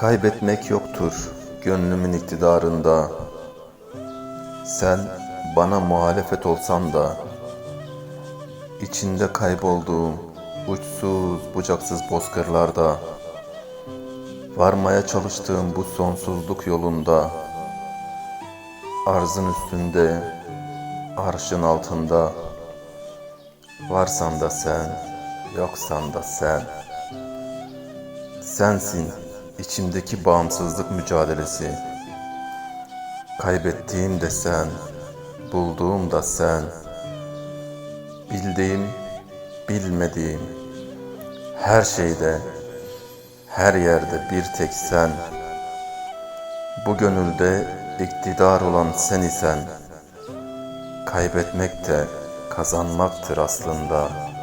Kaybetmek yoktur gönlümün iktidarında. Sen bana muhalefet olsan da, içinde kaybolduğum uçsuz bucaksız bozkırlarda, varmaya çalıştığım bu sonsuzluk yolunda, arzın üstünde, arşın altında, varsan da sen, yoksan da sen. Sensin içimdeki bağımsızlık mücadelesi. Kaybettiğim de sen, bulduğum da sen. Bildiğim, bilmediğim, her şeyde, her yerde bir tek sen. Bu gönülde iktidar olan sen isen, kaybetmek de kazanmaktır aslında.''